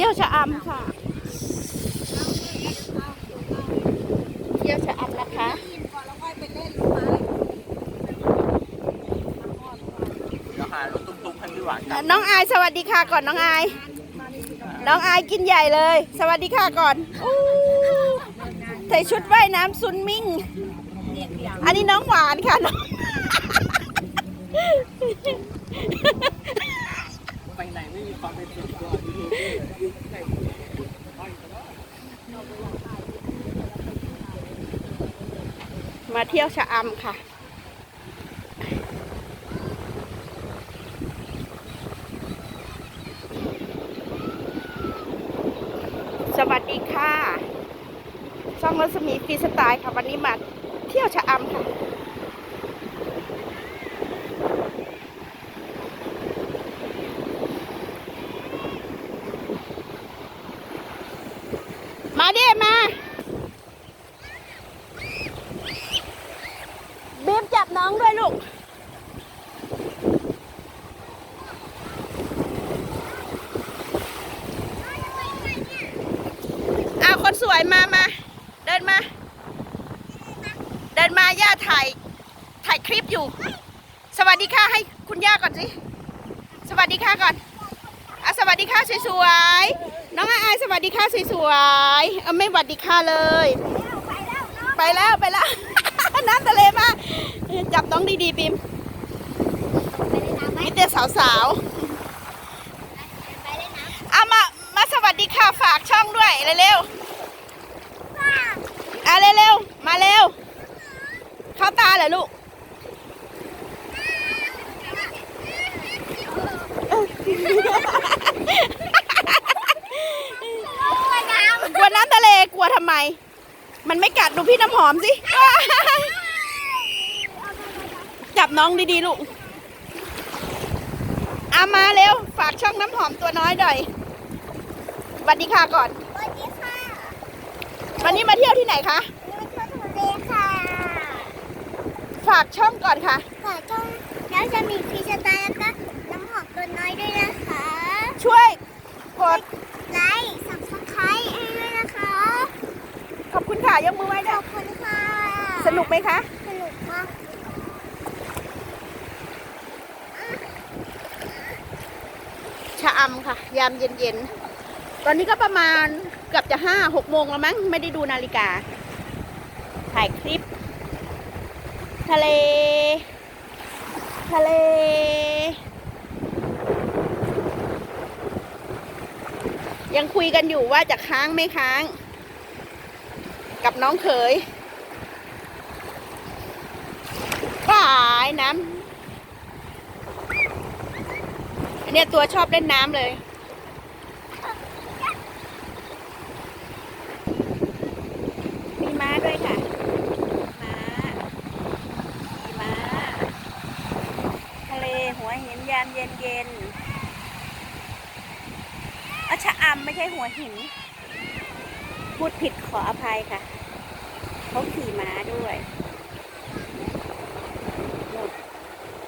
ที่ยวชะอำค่ะ เที่ยวชะอำนะคะ เดี๋ยวหารถตุ้มๆให้พี่หวานกันน้องอายสวัสดีค่ะก่อนน้องอาย น้องอายกินใหญ่เลย สวัสดีค่ะก่อนอู้ใส่ชุดว่ายน้ำซุนมิ่ง อันนี้น้องหวานค่ะน้อง ไปไหนไม่มีความเป็นส่วนตัวดู มา เที่ยวชะอำค่ะ สวัสดีค่ะช่องรัศมีฟีสไตล์ค่ะ วันนี้มาเที่ยวชะอำค่ะ มาดิมาบีมจับน้องด้วยลู กเอาคนสวยมามาเดินมา เดินมาย่าถ่ายถ่ายคลิปอยู่ สวัสดีค่ะให้คุณย่าก่อนสิ สวัสดีค่ะก่อนอะสวัสดีค่ะสวยๆ น้องอายสวัสดีค่ะสวยๆ เอาไม่สวัสดีค่ะเลย ไปแล้วไปแล้ว น้ำทะเลมา จับน้องดีๆปิมมีแต่สาวๆเอามามาสวัสดีค่ะฝากช่องด้วยเร็วๆอะเร็วๆมาเร็ว เข้าตาเหรอลูกกลัวน้ำทะเลกลัวทำไม มันไม่กัดดูพี่น้ำหอมสิ จับน้องดีๆลูกเอามาเร็ว ฝากช่องน้ำหอมตัวน้อยหน่อยสวัสดีค่ะก่อน สวัสดีค่ะ วันนี้มาเที่ยวที่ไหนคะนี่มาเที่ยวทะเลค่ะ ฝากช่องก่อนค่ะ ฝากช่อง แล้วจะมีฟรีสไตล์แล้วก็น้ำหอมตัวน้อยด้วยนะคะ ช่วยกดไลค์สับสไครต์ให้ด้วยนะคะ ขอบคุณค่ะยกมือไหว้ขด้วอยบคุณค่ะ สนุกไหมคะ สนุกมาก ชะอำค่ะ ยามเย็นๆ ตอนนี้ก็ประมาณเกือบจะห้าหกโมงแล้วมั้ง ไม่ได้ดูนาฬิกา ถ่ายคลิป ทะเล ทะเล ยังคุยกันอยู่ว่าจะค้างไม่ค้าง กับน้องเขยป่ายน้ำ อันเนี้ยตัวชอบเล่นน้ำเลย มีม้าด้วยค่ะ ม้า มีม้า ทะเลหัวหินยามเย็นเย็นอาชะอำไม่ใช่หัวหิน พูดผิดขออภัยค่ะ เขาขี่ม้าด้วย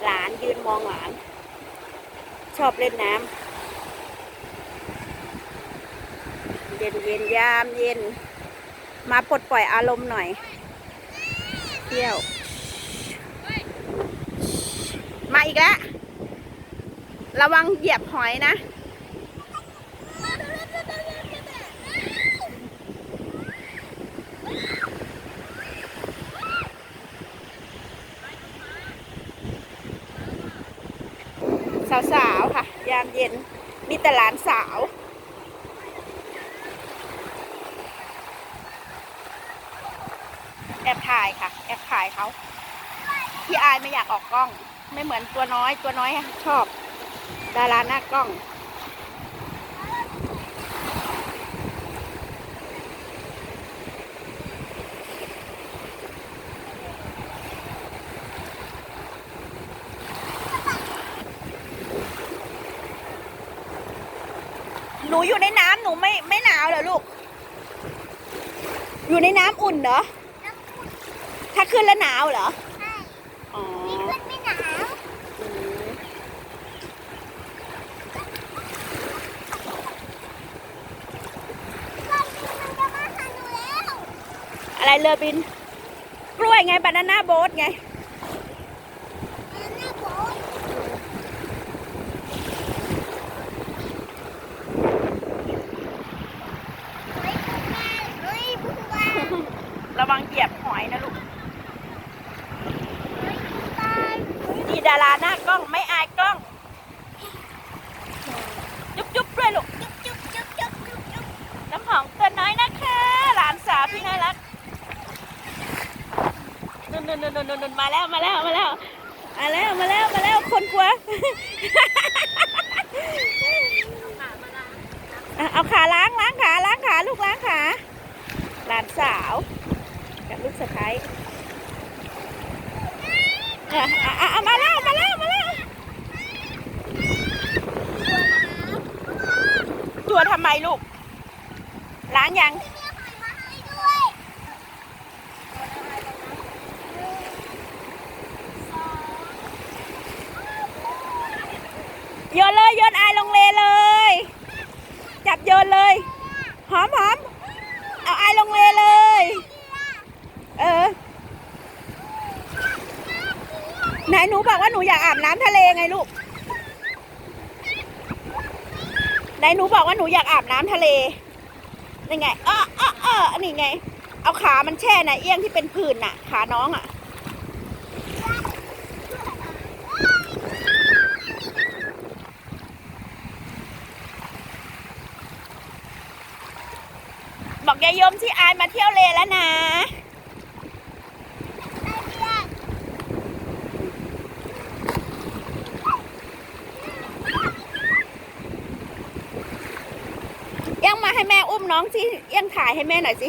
หลานยืนมองหลาน ชอบเล่นน้ำเย็นเย็นยามเย็น มาปลดปล่อยอารมณ์หน่อย เที่ยว มาอีกแล้ว ระวังเหยียบหอยนะ สาวๆค่ะ ยามเย็นมีแต่หลานสาว แอบถ่ายค่ะ แอบถ่ายเขาพี่อายไม่อยากออกกล้อง ไม่เหมือนตัวน้อยตัวน้อยชอบ ดาราหน้ากล้อง หนูอยู่ในน้ำหนูไม่ไม่หนาวเหรอลูก อยู่ในน้ำอุ่นเหรอ ถ้าขึ้นแล้วหนาวเหรอ ใช่อ๋อนี่ขึ้นไม่หนาว อะไรเรือบิน กล้วยไงบานาน่าโบ๊ทไง ระวังเหยียบหอยนะลูกเฮ้ยคุณตานี่ดาราหน้ากล้องไม่อายกล้อง จุ๊บจุ๊บด้วยลูกจุ๊บจุ๊บจุ๊บจุ๊บจุ๊บจุ๊บน้ำหอมตัวน้อยนะคะ หลานสาวที่น่ารักนุ่นนุ่นนุ่นนุ่นนุ่นมาแล้วมาแล้วมาแล้วมาแล้วมาแล้วมาแล้วคนกลัวเอาขาล้างล้างขาล้างขาลูกล้างขาหลานสาว กับลูกสะใภ้อะอะมาแล้วมาแล้วมาแล้วตัวทำไมลูก ล้างยังมีหอยมาให้ด้วยโยนเลยโยนอายลงเลเลย จับโยนเลย หอมหอมเอาอายลงเลเลย เออไหนหนูบอกว่าหนูอยากอาบน้ำทะเลไงลูกไหนหนูบอกว่าหนูอยากอาบน้ำทะเลนี่ไงเออเออเออนี่ไง เอาขามันแช่นะเอี้ยงที่เป็นผื่นน่ะ ขาน้องอะบอกยายยมที่อายมาเที่ยวเลแล้วนะ เอี้ยังมา ให้แม่อุ้มน้องสิเอี้ยังถ่ายให้แม่หน่อยสิ